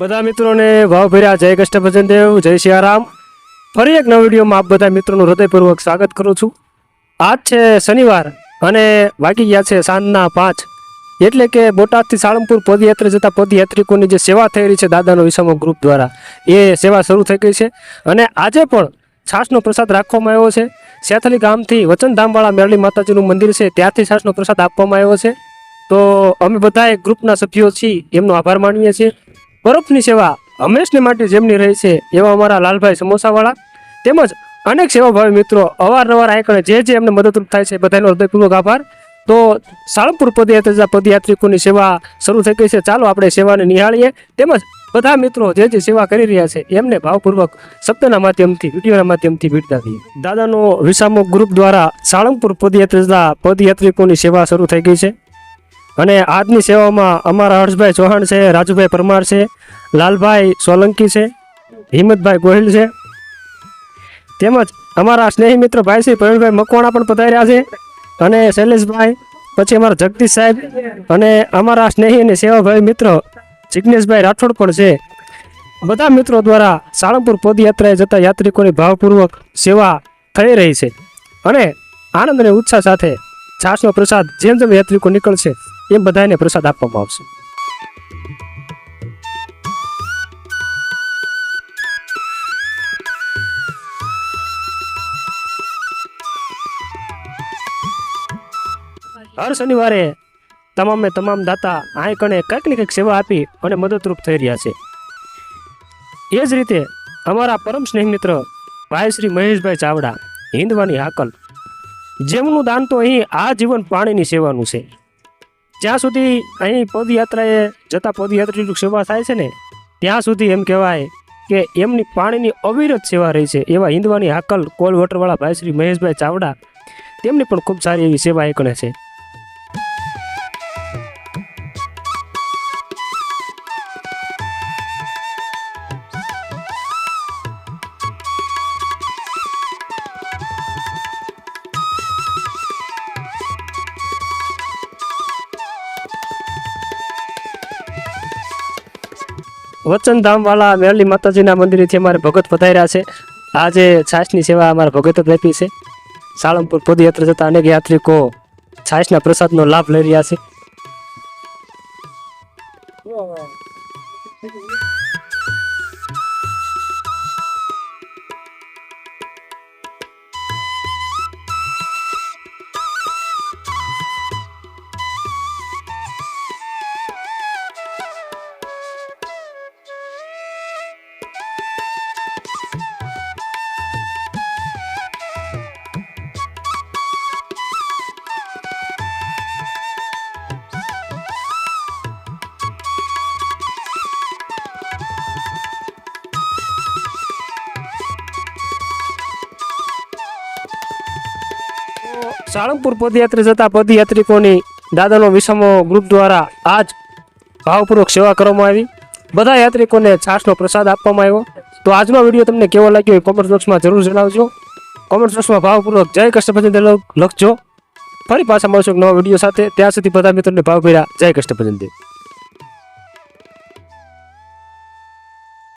બધા મિત્રોને ભાવભર્યા જય કષ્ટભજન દેવ, જય સિયારામ ફરી એક નવા વિડીયોમાં આપ બધા મિત્રોનું હૃદયપૂર્વક સ્વાગત કરું છું. આજ છે શનિવાર અને વાગી ગયા છે સાંજના પાંચ. એટલે કે બોટાદથી સાળંગપુર પદયાત્રા જતા પદયાત્રિકોની જે સેવા થઈ રહી છે દાદાનો વિસામો ગ્રુપ દ્વારા, એ સેવા શરૂ થઈ ગઈ છે. અને આજે પણ છાશનો પ્રસાદ રાખવામાં આવ્યો છે. સેથલી ગામથી વચનધામવાળા મેરળી માતાજીનું મંદિર છે, ત્યાંથી છાશનો પ્રસાદ આપવામાં આવ્યો છે. તો અમે બધા એક ગ્રુપના સભ્યો છીએ, એમનો આભાર માનીએ છીએ. બરફની સેવા હંમેશને માટે જેમની રહી છે એવા અમારા લાલભાઈ સમોસાવાળા તેમજ અનેક સેવાભાવી મિત્રો અવારનવાર આઈકણે જે જે એમને મદદરૂપ થાય છે બધાનો હૃદયપૂર્વક આભાર. તો સાળંગપુર પદયાત્રા પદયાત્રિકોની સેવા શરૂ થઈ ગઈ છે. ચાલો આપણે સેવાને નિહાળીએ. તેમજ બધા મિત્રો જે જે સેવા કરી રહ્યા છે એમને ભાવપૂર્વક શબ્દના માધ્યમથી, વિડીયોના માધ્યમથી બિરદાવીએ દાદાનો વિસામો ગ્રુપ દ્વારા સાળંગપુર પદયાત્રા પદયાત્રિકોની સેવા શરૂ થઈ ગઈ છે. અને આજની સેવામાં અમારા હર્ષભાઈ ચૌહાણ છે, રાજુભાઈ પરમાર છે, લાલભાઈ સોલંકી છે, હિંમતભાઈ ગોહિલ છે. તેમજ અમારા સ્નેહી મિત્ર ભાઈ શ્રી પ્રવીણભાઈ મકવાણા પણ પધાર્યા છે અને શૈલેષભાઈ, પછી અમારા જગદીશ સાહેબ અને અમારા સ્નેહી અને સેવાભાઈ મિત્ર જિજ્ઞેશભાઈ રાઠોડ પણ છે. બધા મિત્રો દ્વારા સાળંગપુર પદયાત્રાએ જતા યાત્રિકોની ભાવપૂર્વક સેવા થઈ રહી છે અને આનંદ અને ઉત્સાહ સાથે છાશનો પ્રસાદ જેમ જેમ યાત્રિકો નીકળશે એમ બધાને પ્રસાદ આપવામાં આવશે. હર શનિવારે તમામે તમામ દાતા આય કણે કંઈક ને કંઈક સેવા આપી અને મદદરૂપ થઈ રહ્યા છે. એ જ રીતે અમારા પરમ સ્નેહ મિત્ર ભાઈ શ્રી મહેશભાઈ ચાવડા, હિંદવાની હાકલ. જેમનું દાન તો અહીં આ જીવન પાણીની સેવાનું છે. જ્યાં સુધી અહીં પદયાત્રાએ જતા પદયાત્રીની સેવા થાય છે ને, ત્યાં સુધી એમ કહેવાય કે એમની પાણીની અવિરત સેવા રહી છે. એવા હિંદવાની હાકલ કોલ વોટરવાળા ભાઈ શ્રી મહેશભાઈ ચાવડા, તેમની પણ ખૂબ સારી એવી સેવા એકણે છે. વચનધામવાળા મેરલી માતાજીના મંદિરેથી અમારે ભગત પધાર્યા છે. આજે છાશની સેવા અમારા ભગત જ છે. સાળંગપુર પદયાત્રા જતા અનેક યાત્રિકો છાશના પ્રસાદનો લાભ લઈ રહ્યા છે. સાળંગપુર પદયાત્રા જતા પદયાત્રિકોની દાદાનો વિષમો ગ્રુપ દ્વારા આજ ભાવપૂર્વક સેવા કરવામાં આવી. બધા યાત્રિકોને છાશનો પ્રસાદ આપવામાં આવ્યો. તો આજનો વીડિયો તમને કેવો લાગ્યો એ કોમેન્ટ બોક્સમાં જરૂર જણાવજો. કોમેન્ટ બોક્સમાં ભાવપૂર્વક જય કૃષ્ણભજન લખજો. ફરી પાછા મળશું એક નવા વીડિયો સાથે. ત્યાં સુધી બધા મિત્રોને ભાવ કર્યા જય કૃષ્ણભજન દેવ